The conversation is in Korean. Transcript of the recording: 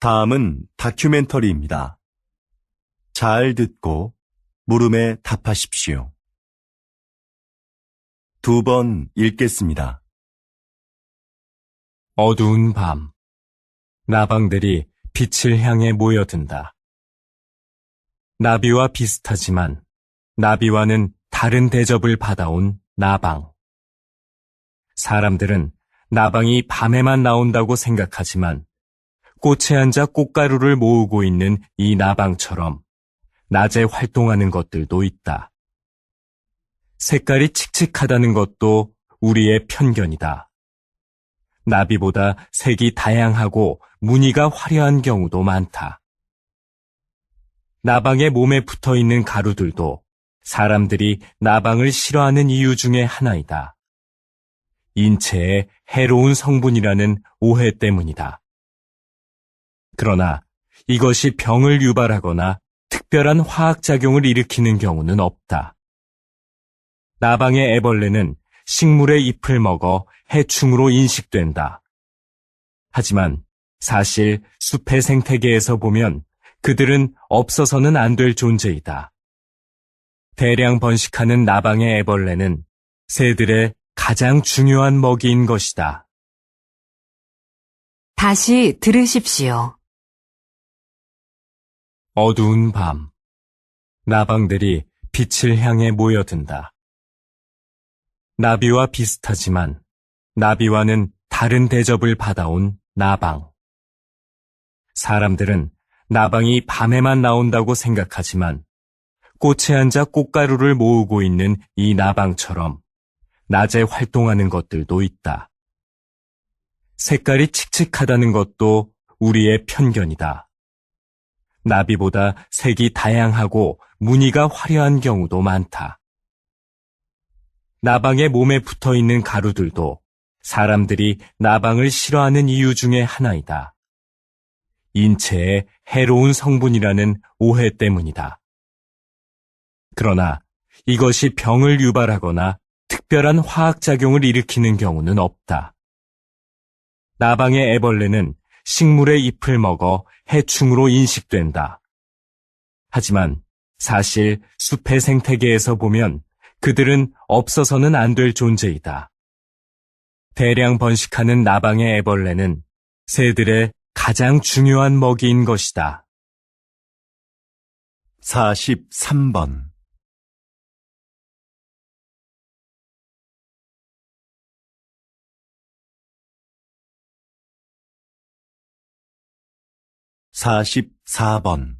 다음은 다큐멘터리입니다. 잘 듣고 물음에 답하십시오. 두 번 읽겠습니다. 어두운 밤. 나방들이 빛을 향해 모여든다. 나비와 비슷하지만 나비와는 다른 대접을 받아온 나방. 사람들은 나방이 밤에만 나온다고 생각하지만 꽃에 앉아 꽃가루를 모으고 있는 이 나방처럼 낮에 활동하는 것들도 있다. 색깔이 칙칙하다는 것도 우리의 편견이다. 나비보다 색이 다양하고 무늬가 화려한 경우도 많다. 나방의 몸에 붙어 있는 가루들도 사람들이 나방을 싫어하는 이유 중에 하나이다. 인체에 해로운 성분이라는 오해 때문이다. 그러나 이것이 병을 유발하거나 특별한 화학작용을 일으키는 경우는 없다. 나방의 애벌레는 식물의 잎을 먹어 해충으로 인식된다. 하지만 사실 숲의 생태계에서 보면 그들은 없어서는 안 될 존재이다. 대량 번식하는 나방의 애벌레는 새들의 가장 중요한 먹이인 것이다. 다시 들으십시오. 어두운 밤. 나방들이 빛을 향해 모여든다. 나비와 비슷하지만 나비와는 다른 대접을 받아온 나방. 사람들은 나방이 밤에만 나온다고 생각하지만 꽃에 앉아 꽃가루를 모으고 있는 이 나방처럼 낮에 활동하는 것들도 있다. 색깔이 칙칙하다는 것도 우리의 편견이다. 나비보다 색이 다양하고 무늬가 화려한 경우도 많다. 나방의 몸에 붙어 있는 가루들도 사람들이 나방을 싫어하는 이유 중에 하나이다. 인체에 해로운 성분이라는 오해 때문이다. 그러나 이것이 병을 유발하거나 특별한 화학작용을 일으키는 경우는 없다. 나방의 애벌레는 식물의 잎을 먹어 해충으로 인식된다. 하지만 사실 숲의 생태계에서 보면 그들은 없어서는 안 될 존재이다. 대량 번식하는 나방의 애벌레는 새들의 가장 중요한 먹이인 것이다. 43번 44번